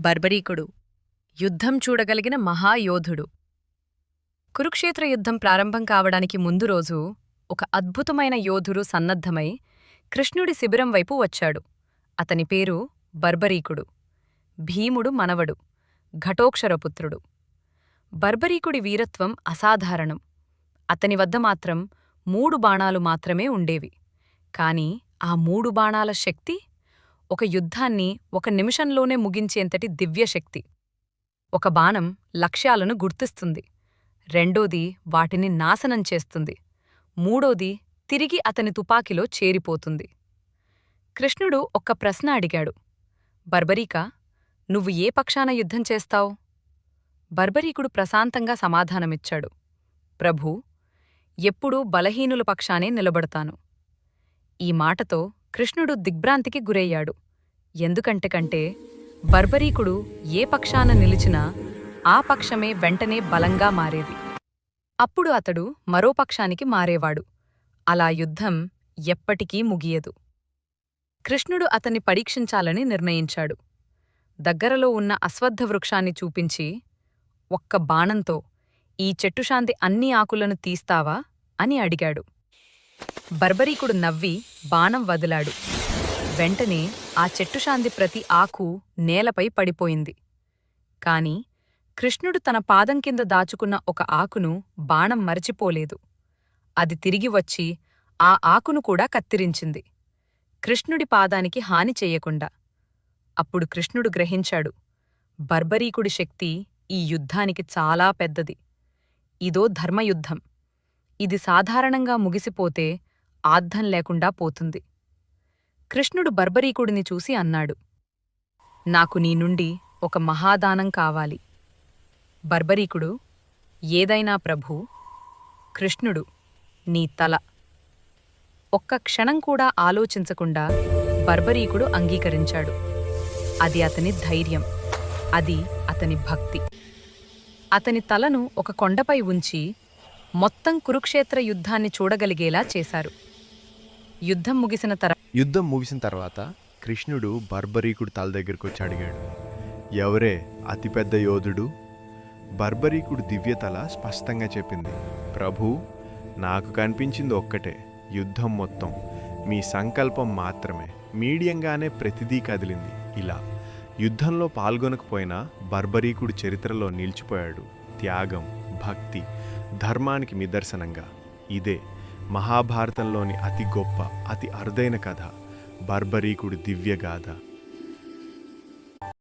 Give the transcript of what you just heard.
బర్బరీకుడు. యుద్ధం చూడగలిగిన మహాయోధుడు. కురుక్షేత్ర యుద్ధం ప్రారంభం కావడానికి ముందు రోజు ఒక అద్భుతమైన యోధుడు సన్నద్ధమై కృష్ణుడి శిబిరం వైపు వచ్చాడు. అతని పేరు బర్బరీకుడు. భీముడు మనవడు. ఘటోక్షరపుత్రుడు. బర్బరీకుడి వీరత్వం అసాధారణం. అతని వద్ద మాత్రం మూడు బాణాలు మాత్రమే ఉండేవి. కాని ఆ మూడు బాణాల శక్తి ఒక యుద్ధాన్ని ఒక నిమిషంలోనే ముగించేంతటి దివ్యశక్తి. ఒక బాణం లక్ష్యాలను గుర్తిస్తుంది. రెండోది వాటిని నాశనం చేస్తుంది. మూడోది తిరిగి అతని తుపాకిలో చేరిపోతుంది. కృష్ణుడు ఒక్క ప్రశ్న అడిగాడు. బర్బరీకా నువ్వు ఏ పక్షాన యుద్ధం చేస్తావు? బర్బరీకుడు ప్రశాంతంగా సమాధానమిచ్చాడు. ప్రభూ ఎప్పుడూ బలహీనుల పక్షానే నిలబడతాను. ఈ మాటతో కృష్ణుడు దిగ్భ్రాంతికి గురయ్యాడు. ఎందుకంటే కంటే బర్బరీకుడు ఏ పక్షాన నిలిచినా ఆ పక్షమే వెంటనే బలంగా మారేది. అప్పుడు అతడు మరో పక్షానికి మారేవాడు. అలా యుద్ధం ఎప్పటికీ ముగియదు. కృష్ణుడు అతన్ని పరీక్షించాలని నిర్ణయించాడు. దగ్గరలో ఉన్న అశ్వత్థ వృక్షాన్ని చూపించి ఒక్క బాణంతో ఈ చెట్టుశాంతి అన్ని ఆకులను తీస్తావా? అని అడిగాడు. బర్బరీకుడు నవ్వి బాణం వదిలాడు. వెంటనే ఆ చెట్టుశాంతి ప్రతి ఆకు నేలపై పడిపోయింది. కాని కృష్ణుడు తన పాదం కింద దాచుకున్న ఒక ఆకును బాణం మరచిపోలేదు. అది తిరిగి వచ్చి ఆ ఆకును కూడా కత్తిరించింది. కృష్ణుడి పాదానికి హాని చెయ్యకుండా అప్పుడు కృష్ణుడు గ్రహించాడు బర్బరీకుడి శక్తి ఈ యుద్ధానికి చాలా పెద్దది. ఇదో ధర్మయుద్ధం. ఇది సాధారణంగా ముగిసిపోతే ఆద్ధం లేకుండా పోతుంది. కృష్ణుడు బర్బరీకుడిని చూసి అన్నాడు నాకు నీ నుండి ఒక మహాదానం కావాలి. బర్బరీకుడు ఏదైనా ప్రభూ కృష్ణుడు నీ తల. ఒక్క క్షణం కూడా ఆలోచించకుండా బర్బరీకుడు అంగీకరించాడు. అది అతని ధైర్యం అది అతని భక్తి. అతని తలను ఒక కొండపై ఉంచి మొత్తం కురుక్షేత్ర యుద్ధాన్ని చూడగలిగేలా చేశారు. యుద్ధం ముగిసిన తర్వాత యుద్ధం ముగిసిన తర్వాత కృష్ణుడు బర్బరీకుడు తల దగ్గరికి వచ్చి అడిగాడు ఎవరే అతిపెద్ద యోధుడు? బర్బరీకుడు దివ్యతల స్పష్టంగా చెప్పింది ప్రభు నాకు కనిపించింది ఒక్కటే యుద్ధం మొత్తం మీ సంకల్పం మాత్రమే మీడియంగానే ప్రతిదీ కదిలింది ఇలా. యుద్ధంలో పాల్గొనకపోయినా బర్బరీకుడు చరిత్రలో నిలిచిపోయాడు త్యాగం భక్తి ధర్మానికి నిదర్శనంగా. ఇదే మహాభారతంలోని అతి గొప్ప అతి అరుదైన కథ బర్బరీకుడి దివ్యగాథ.